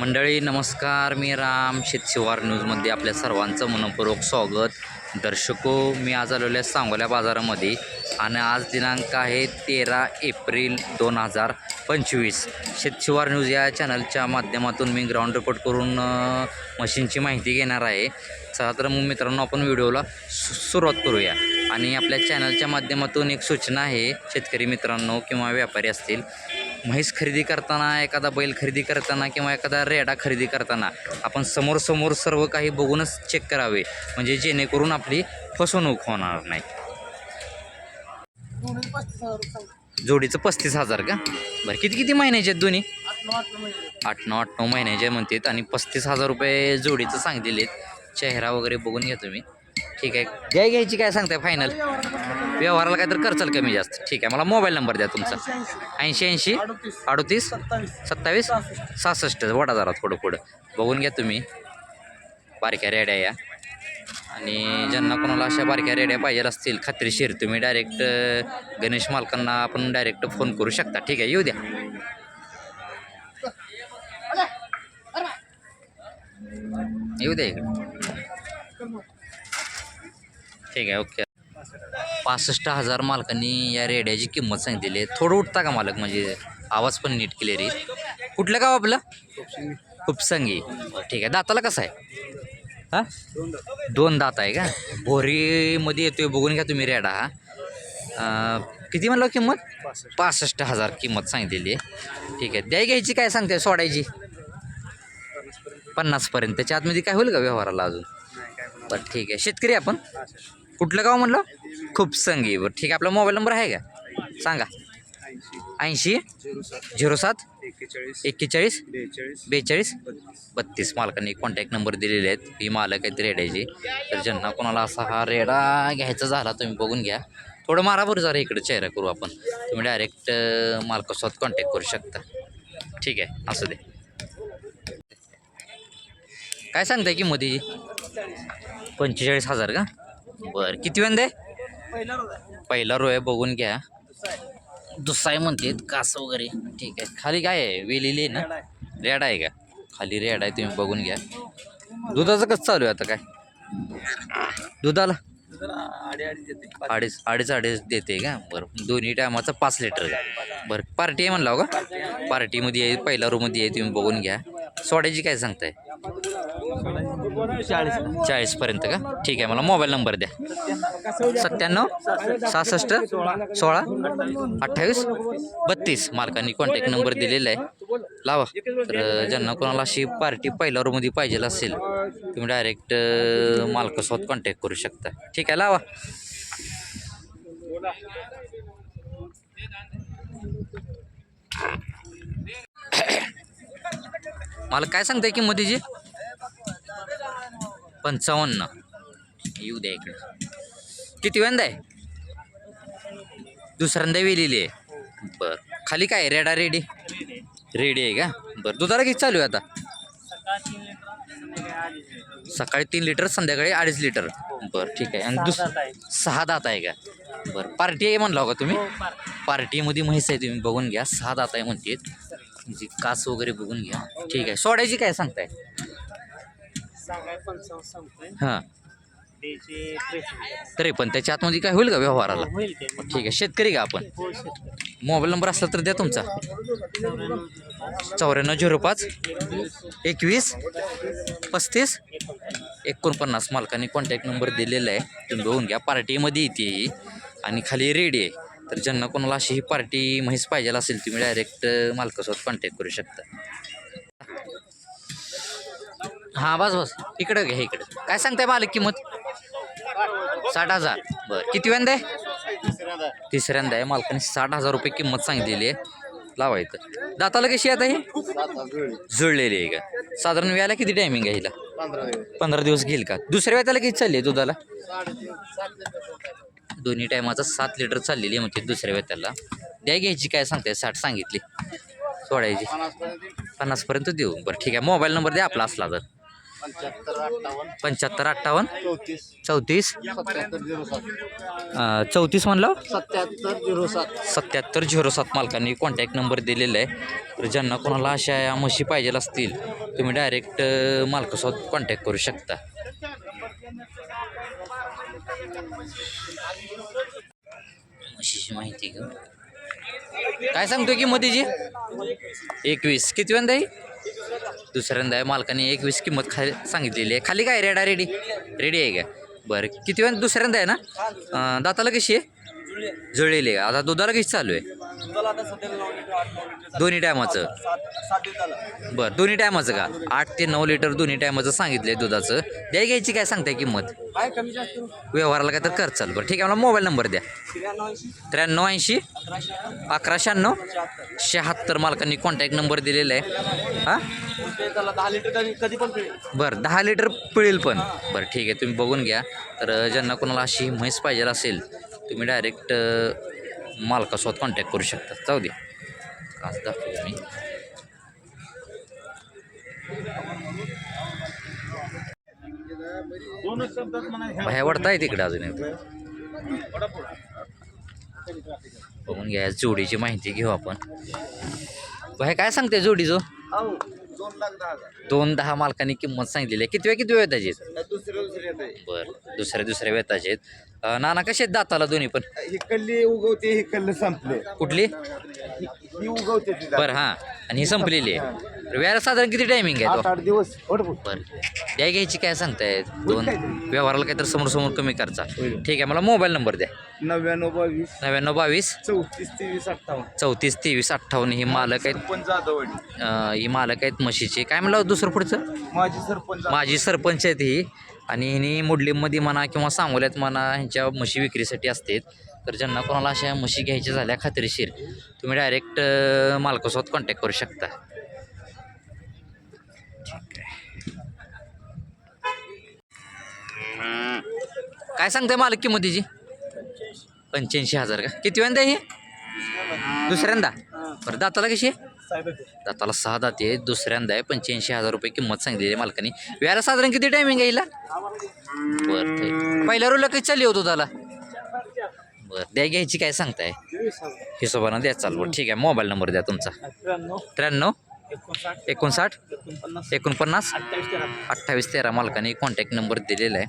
मंडळी नमस्कार. मी राम शेतशिवार न्यूजमध्ये आपल्या सर्वांचं मनपूर्वक स्वागत. दर्शको मी आज आलेलो आहे सांगोल्या बाजारामध्ये आणि आज दिनांक आहे तेरा एप्रिल दोन हजार पंचवीस. शेतशिवार न्यूज या चॅनलच्या माध्यमातून मी ग्राउंड रिपोर्ट करून मशीनची माहिती घेणार आहे. चला तर मग मित्रांनो आपण व्हिडिओला सु सुरुवात करूया. आणि आपल्या चॅनलच्या माध्यमातून एक सूचना आहे. शेतकरी मित्रांनो किंवा व्यापारी असतील म्हैस खरेदी करताना एखादा बैल खरेदी करताना किंवा एखादा रेडा खरेदी करताना आपण समोर समोर सर्व काही बघूनच चेक करावे. म्हणजे जेणेकरून आपली फसवणूक होणार नाही. जोडीचं पस्तीस हजार का? बरं किती किती महिन्याचे आहेत दोन्ही? आठ नऊ आठ नऊ महिन्याचे म्हणतात. आणि पस्तीस हजार रुपये जोडीचं सांगितलेले आहेत चेहरा वगैरे बघून घ्या तुम्ही. ठीक आहे. द्याय घ्यायची काय सांगताय फायनल व्यवहाराला काय तर करचाल कमी जास्त. ठीक आहे मला मोबाईल नंबर द्या तुमचा. ऐंशी ऐंशी अडतीस सत्तावीस सहासष्ट. सहासष्ट वडा जरा थोडं पुढं. बघून घ्या तुम्ही. बारक्या रेड्या या. आणि ज्यांना कोणाला अशा बारक्या रेड्या पाहिजे असतील खात्रीशीर तुम्ही डायरेक्ट गणेश मालकांना आपण डायरेक्ट फोन करू शकता. ठीक आहे येऊ द्या. येऊ द्या इकडे. ठीक आहे ओके. पासष्ट हजार मालकांनी या रेड्याची किंमत सांगितलेली आहे. थोडं उठता का मालक? म्हणजे आवाज पण नीट क्लिअर येईल. कुठलं गाव आपलं? उपसंगी. ठीक आहे. दाताला कसं आहे? हां? दोन दात आहे का? भोरीमध्ये येतोय बघून घ्या तुम्ही रेडा हा. किती म्हणलं हो किंमत? पासष्ट हजार किंमत सांगितलेली आहे. ठीक आहे. द्याय घ्यायची काय सांगते सोडायची. पन्नासपर्यंत त्याच्या आतमध्ये काय होईल का व्यवहाराला अजून? बरं ठीक आहे. शेतकरी आपण? कुठलं गाव म्हणलं? खूप संगी बरं ठीक आहे. आपला मोबाईल नंबर आहे का? सांगा. ऐंशी? झिरो सात? एक्केचाळीस? बेचाळीस? बत्तीस. मालकांनी कॉन्टॅक्ट नंबर दिलेले आहेत. ही मालक आहेत रेड्याची. तर ज्यांना कोणाला असा हा रेडा घ्यायचा झाला तुम्ही बघून घ्या. थोडं मारा बरं जरा इकडे चेहरा करू आपण. तुम्ही डायरेक्ट मालकासोबत कॉन्टॅक्ट करू शकता. ठीक आहे. असू दे. काय सांगताय किंमत मोदीजी पंचेचाळीस हजार का? बरं किती वेंद आहे? पहिला रो आहे. बघून घ्या. दुसरा आहे दुसरा आहे म्हणते कास वगैरे. ठीक आहे. खाली काय आहे? वेलेली आहे ना? रेड आहे. का? खाली रेड आहे तुम्ही बघून घ्या. दुधाचं कसं चालू आहे आता काय? दुधाला? अडीच अडीच अडीच देते का? बरं. दोन्ही टायमाचं पाच लिटर का? बरं पार्टी आहे म्हणला हो का? पार्टीमध्ये आहे पहिला रूममध्ये आहे तुम्ही बघून घ्या. सोड्याची काय सांगताय? चाळीसपर्यंत का? ठीक आहे मला मोबाईल नंबर द्या. सत्त्याण्णव सहासष्ट सोळा अठ्ठावीस बत्तीस. मालकांनी कॉन्टॅक्ट नंबर दिलेला आहे. लावा. तर ज्यांना कोणाला अशी पार्टी पहिल्या रूममध्ये पाहिजे असेल तुम्ही डायरेक्ट मालकासोबत कॉन्टॅक्ट करू शकता. ठीक आहे लावा. मला काय सांगताय किंमत तिची पंचावन्न. येऊ द्या इकडं. किती वेंदा आहे? दुसऱ्यांदा वेलेली आहे. बर. खाली काय रेडा रेडी? रेडी आहे का? बरं. दुधाला किती चालू आहे आता? सकाळी तीन लिटर संध्याकाळी अडीच लिटर. बरं ठीक आहे. आणि दुस सहा दात आहे का? बरं. पार्टी आहे म्हणला का तुम्ही? पार्टीमध्ये म्हैस आहे तुम्ही. बघून घ्या. सहा दात आहे म्हणते म्हणजे कास वगैरे बघून घ्या. ठीक आहे. सोडायची काय सांगताय? हां. त्रेपन्न तरी पण त्याच्या आतमध्ये काय होईल का व्यवहाराला? ते ठीक आहे शेतकरी का आपण? हो मोबाईल नंबर असला तर द्या तुमचा. चौऱ्याण्णव झिरो पाच एकवीस पस्तीस एकोणपन्नास. मालकाने कॉन्टॅक्ट नंबर दिलेला आहे. तुम्ही बघून घ्या पार्टीमध्ये येते ही आणि खाली रेडी आहे. तर ज्यांना कोणाला अशी ही पार्टी म्हैस पाहिजे असेल तुम्ही डायरेक्ट मालकासोबत कॉन्टॅक्ट करू शकता. हां बस बस. इकडं घ्या इकडं. काय सांगताय मालक किंमत? साठ हजार. बरं. किती वेंदा आहे? तिसऱ्यांदा आहे. मालकाने साठ हजार रुपये किंमत सांगितलेली आहे. लावायचं दाताला कशी आहे आता ही? जुळलेली आहे का? साधारण वेळाला किती टायमिंग आहे हिला? पंधरा दिवस घेईल का? दुसऱ्या वेळेला किती चालली आहे दुधाला? दोन्ही टायमाचा सात लिटर चाललेली आहे म्हणजे दुसऱ्या वेळेला. द्या घ्यायची काय सांगताय? साठ सांगितली. सोडायची. पन्नासपर्यंत देऊ. बरं ठीक आहे. मोबाईल नंबर द्या आपला असला तर. पंच्याहत्तर अठ्ठावन्न. पंच्याहत्तर अठ्ठावन्न? चौतीस. चौतीस? सत्याहत्तर झिरो सात. अं, चौतीस म्हणलं? सत्याहत्तर झिरो सात. सत्याहत्तर झिरो सात मालकांनी कॉन्टॅक्ट नंबर दिलेला आहे. तर ज्यांना कोणाला अशा या म्हशी पाहिजे असतील तुम्ही डायरेक्ट मालकासोबत कॉन्टॅक्ट करू शकता. म्हशीची माहिती घेऊ. काय सांगतो किंमत तिची एकवीस. किती वेंदा आहे दुसऱ्यांदा आहे मालकाने एकवीस किंमत खाली सांगितलेली आहे. खाली काय रेडा रेडी? रेडी आहे का? बरं. किती वेळ दुसऱ्यांदा आहे ना? दाताला कशी आहे? जुळलेली आहे. आता दुधाला कशी चालू आहे? दुधाला आता सध्या नऊ लिटर आठ नऊ लिटर झालं. दोन्ही टायमाचं? सात सात दिवसाला बरं दोन्ही टायमाचं का? आठ ते नऊ लिटर दोन्ही टायमाचं सांगितलं आहे दुधाचं. द्या घ्यायची काय सांगताय किंमत? काय कमी जास्त व्यवहाराला काय तर कर चाल. बरं ठीक आहे मला मोबाईल नंबर द्या. त्र्याण्णव ऐंशी. त्र्याण्णव ऐंशी अकराशे अकरा शहाण्णव शहात्तर शहात्तर मालकांनी कॉन्टॅक्ट नंबर दिलेला आहे. हां? ते त्याला दहा लिटर कधी कधी पण पिळेल. बरं दहा लिटर पिळेल पण. बरं ठीक आहे तुम्ही बघून घ्या. तर ज्यांना कोणाला अशी म्हैस पाहिजे असेल तुम्ही डायरेक्ट मालकासोबत कॉन्टॅक्ट करू शकतात. जाऊ दे. आज दाखवतो मी. बाहेर वडताय तिकडे अजून बघून घ्या जोडीची माहिती घेऊ आपण. बाहेर काय सांगते जोडीचं? दोन लाख दहा हजार. दोन दहा मालकांनी किंमत सांगितलेली आहे. किती वेळ किती वेळ त्याची येत आहे बरं दुसऱ्या दुसऱ्या वेताचे आहेत. अं, नाना कसे आहेत दाताला दोन्ही पण? ही कल्ली उगवते ही कल्ली संपले. कुठली? ही उगवते ती बरं हां. आणि ही संपलेली आहे. वेळेला साधारण किती टायमिंग आहे आठ तो? आठ दिवस बरं. द्या घ्यायची काय सांगताय? दोन व्यवहाराला काहीतरी समोर समोर कमी करचा ठीक आहे मला मोबाईल नंबर द्या. नव्याण्णव बावीस. नव्याण्णव बावीस. चौतीस तेवीस अठ्ठावन्न. चौतीस तेवीस अठ्ठावन्न ही मालक आहेत. सरपंच जाधववाडी अं, ही मालक आहेत म्हशीचे. काय म्हणलं दुसरं पुढचं? माझी सरपंच माझी सरपंच आहेत ही. आणि हिनी मुडलीमध्ये म्हणा किंवा सांगोल्यात म्हणा ह्यांच्या म्हशी विक्रीसाठी असते तर ज्यांना कोणाला अशा म्हशी घ्यायच्या झाल्या खात्रीशीर तुम्ही डायरेक्ट मालकासोबत कॉन्टॅक्ट करू शकता ठीक आहे काय सांगताय मालक किंमतीची पंच्याऐंशी हजार का? किती वेळा हे? दुसऱ्यांदा? बरं दाताला कशी? आहे दाताला सहा दाते आहे दुसऱ्यांदा आहे. पंच्याऐंशी हजार रुपये किंमत सांगितलेली आहे मालकाने. व्याला साधारण किती टायमिंग आहे हिला? बरं. पहिल्या रोला काही चालली होतो त्याला बरं द्या घ्यायची काय सांगताय? हिशोबानं द्या चाल. बरं ठीक आहे. मोबाईल नंबर द्या तुमचा. त्र्याण्णव. एकोणसाठ एकोणपन्नास अठ्ठावीस तेरा. मालकाने कॉन्टॅक्ट नंबर दिलेला आहे.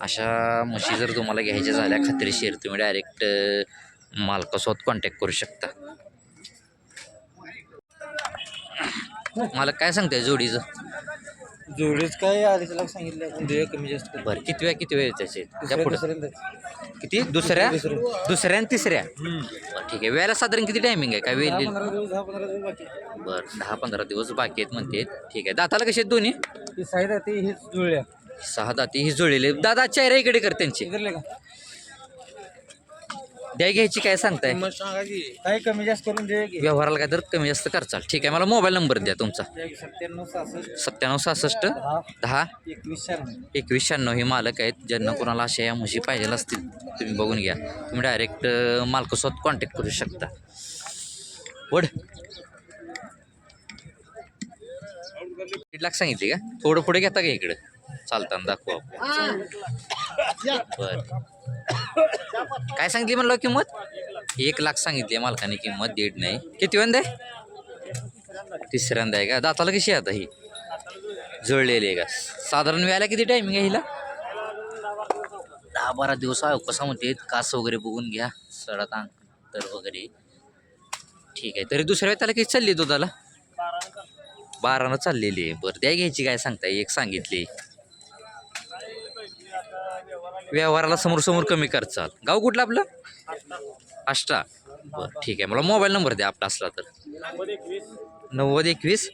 अशा म्हशी जर तुम्हाला घ्यायच्या झाल्या खात्रीशीर तुम्ही डायरेक्ट मालकासोबत कॉन्टॅक्ट करू शकता. मला काय सांगताय जोडीचं? जोडीच काय अडीच लाख सांगितलं कमी जास्त बरं किती वेळा किती वेळ त्याचे. किती? दुसऱ्या? दुसऱ्या. दुसऱ्या आणि तिसऱ्या? ठीक आहे. वेळेला साधारण किती टायमिंग आहे? काय वेळ दहा पंधरा दिवस दहा पंधरा दिवस बाकी बरं दहा पंधरा दिवस बाकी आहेत म्हणते. ठीक आहे. दाताला कसे आहेत दोन्ही? ती साईड आहे ती हीच जुळल्या सहा दाती ही जुळलेली दादा चेहरा इकडे कर त्यांचे. इकडले का? द्या घ्यायची काय सांगताय? मग सांगा की. काय कमी जास्त करून दे की. व्यवहाराला काय तर कमी जास्त करचाल ठीक आहे. मला मोबाईल नंबर द्या तुमचा. सत्त्याण्णव सहासष्ट. सत्त्याण्णव सहासष्ट दहा. दहा. एकवीस शहाण्णव. एकवीस शहाण्णव हे मालक आहेत. ज्यांना कोणाला अशा या म्हशी पाहिजे असतील तुम्ही बघून घ्या. तुम्ही डायरेक्ट मालकासोबत कॉन्टॅक्ट करू शकता. वड. दीड लाख सांगितले का? थोडं पुढे घेता का इकडं? चालताना दाखवा बर. काय सांगितली म्हणलं किंमत? एक लाख सांगितली आहे मालकाने किंमत दीड नाही. किती वेंदा? आहे तिसऱ्यांदा आहे का? दाताला कशी आता ही? जळलेली आहे का? साधारण व्यायला किती टायमिंग आहे हिला? दहा बारा दिवस आहे कसा म्हणते कास वगैरे बघून घ्या सडक तर वगैरे. ठीक आहे तरी दुसऱ्या वेळेला किती चालली दुधाला? बारानं चाललेली आहे. बरं द्या घ्यायची काय सांगताय? एक सांगितली. व्यवहाराला समोर समोर कमी करचाल. गाव कुठलं आपलं? आष्टा. बरं ठीक आहे. मला मोबाईल नंबर द्या आपला असला तर. नव्वद एकवीस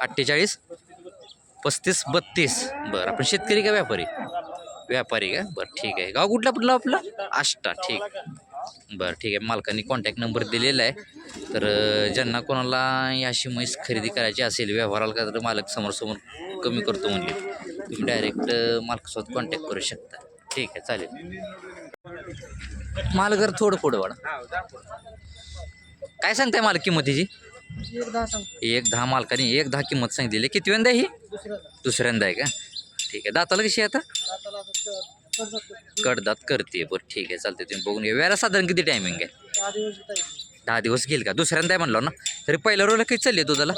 अठ्ठेचाळीस पस्तीस बत्तीस. बरं आपण शेतकरी का व्यापारी? व्यापारी का? बरं ठीक आहे. गाव कुठलं आपलं आपलं? आष्टा ठीक. बरं ठीक आहे. मालकांनी कॉन्टॅक्ट नंबर दिलेला आहे. तर ज्यांना कोणाला अशी म्हैस खरेदी करायची असेल व्यवहाराला का तर मालक समोर कमी करतो म्हणले. तुम्ही डायरेक्ट मालकासोबत कॉन्टॅक्ट करू शकता. ठीक आहे चालेल. मालक जर थोडं पुढं वाढा. काय सांगताय मालक किंमतीची एक दहा सांग एक दहा मालकाने एक दहा किंमत सांगितलेली. किती वेंदा ही? दुसऱ्या दुसऱ्यांदा आहे का? ठीक आहे. दाताला कशी आता? कडदात करते. बरं ठीक आहे. चालते तुम्ही बघून घ्या. वेळा साधारण किती टायमिंग आहे? दहा दिवस घेईल का? दुसऱ्यांदा आहे म्हणलो ना. तरी पहिल्या रोला किती चालली दुधाला?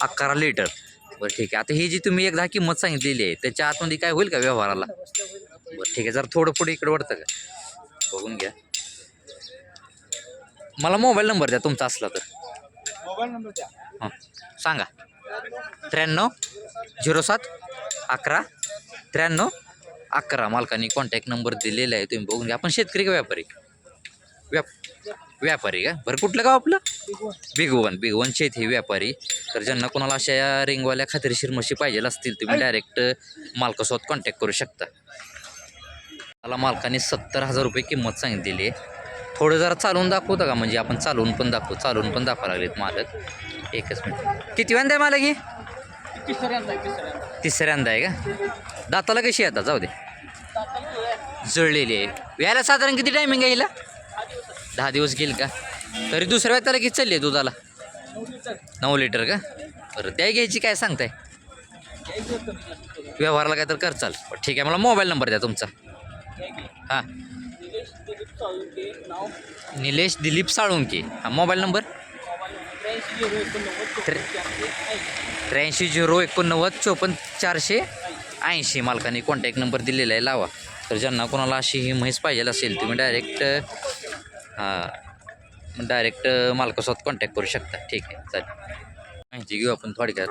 अकरा लिटर बरं ठीक आहे. आता ही जी तुम्ही एक दहा किंमत सांगितलेली आहे त्याच्या आतमध्ये काय होईल का व्यवहाराला? बरं ठीक आहे. जरा थोडं पुढे इकडे वाटतं का? बघून घ्या. मला मोबाईल नंबर द्या तुमचा असला तर. मोबाईल नंबर द्या. हां. सांगा. त्र्याण्णव झिरो सात अकरा त्र्याण्णव अकरा. मालकाने कॉन्टॅक्ट नंबर दिलेला आहे. तुम्ही बघून घ्या. आपण शेतकरी का व्यापारी? व्याप व्यापारी का? बरं कुठलं गाव आपलं? बिग वन बिग वन शेत हे व्यापारी. तर ज्यांना कोणाला अशा या रिंगवाल्या खात्रीशीर म्हशी पाहिजे असतील तुम्ही डायरेक्ट मालकासोबत कॉन्टॅक्ट करू शकता. मला मालकाने सत्तर हजार रुपये किंमत सांगितलेली आहे. थोडं जरा चालवून दाखवतं का? म्हणजे आपण चालवून पण दाखवू चालवून पण दाखवा लागलेत मालक. एकच मिनिट. किती वेंदा आहे मालक ही? तिसऱ्यांदा आहे का? दाताला कशी आहे आता? जाऊ दे. जळलेली आहे. यायला साधारण किती टायमिंग आहे हिला? दहा दिवस घेईल का? तरी दुसऱ्या वेळेला किती चालली आहे दुधाला? नऊ लिटर का? बरं त्या घ्यायची काय सांगताय? व्यवहाराला काय तर कर चाल. ठीक आहे मला मोबाईल नंबर द्या तुमचा. हां. निलेश दिलीप साळुंके. हा मोबाईल नंबर? त्र्याऐंशी झिरो एकोणनव्वद चोपन्न चारशे ऐंशी. मालकाने कॉन्टॅक्ट नंबर दिलेला आहे लावा. तर ज्यांना कोणाला अशी ही म्हैस पाहिजे असेल तुम्ही डायरेक्ट हां डायरेक्ट मालकासोबत कॉन्टॅक्ट करू शकता. ठीक आहे चालेल. माहिती घेऊ आपण थोडक्यात.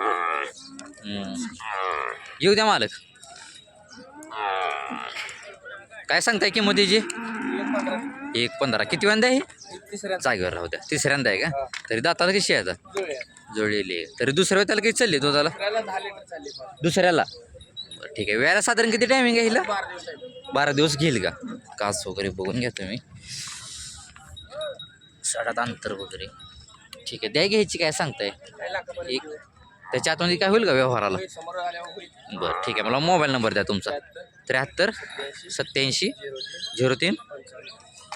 येऊ द्या मालक. काय सांगताय किंमत याची? एक पंधरा. किती वेंदा आहे? जागेवर राहू द्या. तिसऱ्यांदा आहे का? तरी दाताला कशी आहे आता? तरी दुसऱ्या त्याला किती चालली दुधाला? दुसऱ्याला ठीक आहे. वेळा साधारण किती टायमिंग आहे हिला? बारा दिवस घेईल का? कास वगैरे बघून घ्या तुम्ही. सडात अंतर वगैरे. ठीक आहे. द्या घ्यायची काय सांगताय? एक. त्याच्या आतमध्ये काय होईल का व्यवहाराला? बरं ठीक आहे. मला मोबाईल नंबर द्या तुमचा. त्र्याहत्तर सत्याऐंशी झिरो तीन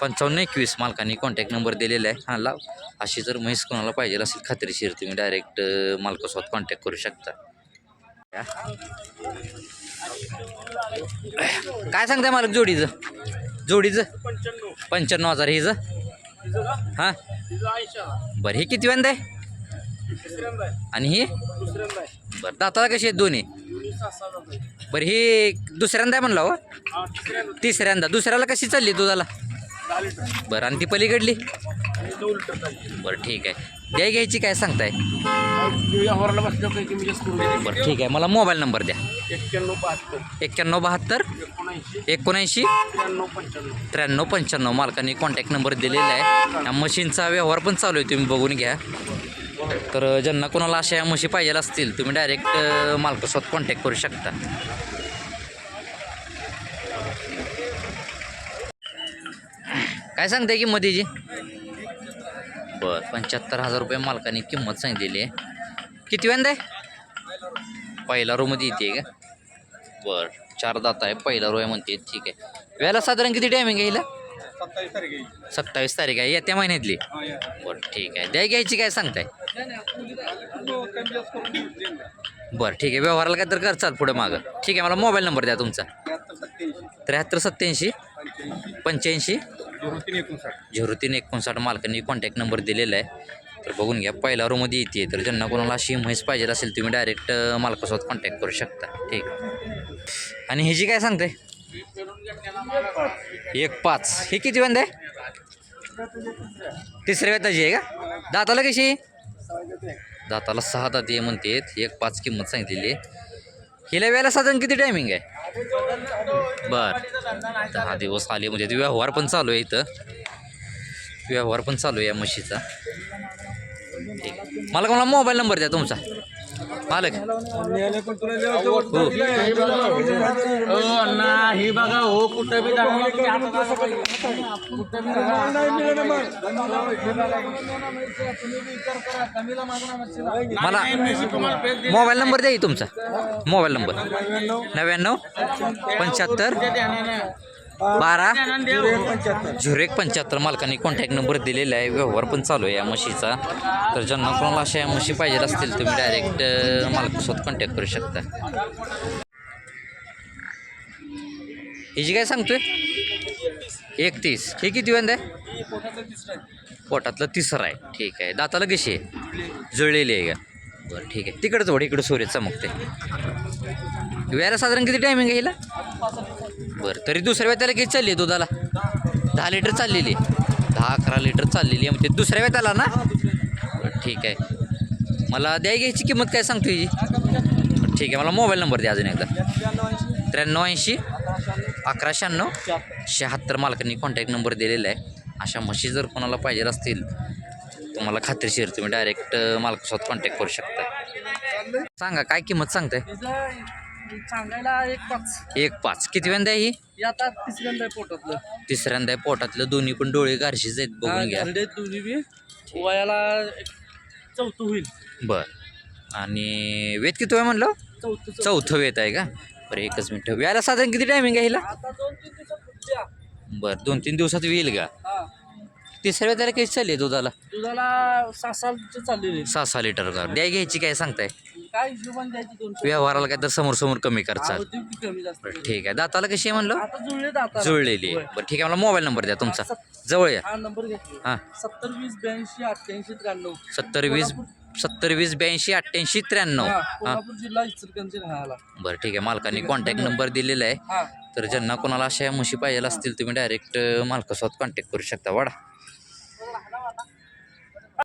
पंचावन्न एकवीस मालकाने कॉन्टॅक्ट नंबर दिलेला आहे. हां लाव. अशी जर म्हैस कोणाला पाहिजे असेल खात्रीशीर तुम्ही डायरेक्ट मालकासोबत कॉन्टॅक्ट करू शकता. काय सांगताय मालक जोडीचं? जोडीचं? पंच्याण्णव हजार हिचं? हां? बरं हे किती वेंदा आहे? आणि ही? बरं दाताला कशी आहेत दोन्ही? बरं ही दुसऱ्यांदा आहे म्हणलं हो? तिसऱ्यांदा. दुसऱ्याला कशी चालली दुधाला? बरं आणि ती पलीकडली? बरं ठीक आहे. द्या घ्यायची काय सांगताय? बरं ठीक आहे. मला मोबाईल नंबर द्या. एक्क्याण्णव बहात्तर एकोणऐंशी त्र्याण्णव पंच्याण्णव. मालकाने कॉन्टॅक्ट नंबर दिलेला आहे. मशीनचा व्यवहार पण चालू आहे तुम्ही बघून घ्या. तर ज्यांना कोणाला अशा म्हशी पाहिजे असतील तुम्ही डायरेक्ट मालकासोबत कॉन्टॅक्ट करू शकता. काय सांगताय किंमत याची बरं पंच्याहत्तर हजार रुपये मालकाने किंमत सांगितलेली आहे. किती वेंद आहे? पहिला रोमध्ये येते का? बरं चार दात आहे पहिला रो आहे म्हणते ठीक आहे. वेळेला साधारण किती टायमिंग आहे हिला? सत्तावीस तारीख आहे. सत्तावीस तारीख आहे. येत्या महिन्यातली? बरं ठीक आहे. द्या घ्यायची काय सांगताय? बरं ठीक आहे. व्यवहाराला काय तर कर चाल पुढे मागं. ठीक आहे मला मोबाईल नंबर द्या तुमचा. त्र्याहत्तर सत्याऐंशी पंच्याऐंशी. झिरो तीन एकोणसाठ. झिरो तीन एकोणसाठ मालकांनी कॉन्टॅक्ट नंबर दिलेला आहे. तर बघून घ्या पहिल्या रोमध्ये येते तर ज्यांना कोणाला अशी म्हैस पाहिजे असेल तुम्ही डायरेक्ट मालकासोबत कॉन्टॅक्ट करू शकता. ठीक आणि ह्याची काय सांगताय? एक पाच. हे किती बंद आहे? तिसऱ्या वेताची आहे का? दाताला कशी दाताला सहा दात आहे म्हणते एक पाच किंमत सांगितलेली हिला वेळेला साधारण किती टायमिंग आहे? बर. दहा दिवस आले म्हणजे ते व्यवहार पण चालू आहे इथं. व्यवहार पण चालू आहे या म्हशीचा. ठीक. मला कोणाला मोबाईल नंबर द्या तुमचा. मालक हो. नाही बघा हो कुठं बी मला मोबाईल नंबर द्या तुमचा. Mobile number. नव्याण्णव पंच्याहत्तर बारा? पंच्याहत्तर. झिरो एक पंच्याहत्तर मालकांनी कॉन्टॅक्ट नंबर दिलेला आहे. व्यवहार पण चालू आहे या म्हशीचा. तर ज्यांना कोणाला अशा या म्हशी पाहिजे असतील तुम्ही डायरेक्ट मालकासोबत कॉन्टॅक्ट करू शकता. हिची काय सांगतोय? एकतीस. हे किती वेंद आहे? पोटातलं तिसरं आहे. ठीक आहे. दाताला कशी आहे? जुळलेली आहे का? बरं ठीक आहे. तिकडं जोड इकडं सूर्य चमकते वेळेला साधारण किती टायमिंग आहे हिला? बरं तरी दुसऱ्या वेळेला किती चालली आहे दुधाला. दहा लिटर चाललेली आहे. दहा अकरा लिटर चाललेली आहे म्हणजे दुसऱ्या वेळेला ना? बरं ठीक आहे. मला द्याय घ्यायची किंमत काय सांगतो ही? ठीक आहे मला मोबाईल नंबर द्या अजून एकदा. त्र्याण्णव ऐंशी अकरा शहाण्णव शहात्तर मालकांनी कॉन्टॅक्ट नंबर दिलेला आहे. अशा म्हशी जर कोणाला पाहिजे असतील तुम्हाला खात्रीशीर तुम्ही डायरेक्ट मालकासोबत कॉन्टॅक्ट करू शकता. सांगा काय किंमत सांगताय? सांगायला एक पाच. एक पाच. किती वेंदा आहे ही? हे आता तिसऱ्यांदा आहे पोटातलं. तिसऱ्यांदा आहे पोटातलं. दोन्ही पण डोळे गारशीच आहेत बघून घ्या. घरडे दोन्ही बी. वयाला एक चौथं होईल. बर. आणि वेद किती आहे म्हणलं? चौथं चौथं. चौथं वेत आहे का? बरं एकच मिनिट. व्यायला साधारण किती टायमिंग आहे हिला? आता दोन तीन दिवसात बरं दोन तीन दिवसात येईल का? हा. तिसऱ्या वेळेला किती चालली आहे दुधाला? दुधाला सहा सालचे चाललेले सहा सहा लिटर का? द्या घ्यायची काय सांगताय? काय हिशोबाने द्यायची दोनशे व्यवहाराला काय तर समोर समोर कमी करचाल आवडती की कमी जास्त बरं ठीक आहे. दाताला कशी आहे म्हणलं? आता जुळले दाता जुळलेली आहे. बरं ठीक आहे. मला मोबाईल नंबर द्या तुमचा. जवळ या. हा नंबर घेतला. हां. सत्तर वीस ब्याऐंशी अठ्ठ्याऐंशी त्र्याण्णव. सत्तर वीस सत्तर वीस ब्याऐंशी अठ्ठ्याऐंशी त्र्याण्णव. हा हां. कोल्हापूर जिल्हा इचलकरंजी राहायला. बरं ठीक आहे. मालकांनी कॉन्टॅक्ट नंबर दिलेला आहे. हा. तर ज्यांना कोणाला अशा म्हशी पाहिजे असतील तुम्ही डायरेक्ट मालकासोबत कॉन्टॅक्ट करू शकता. वाडा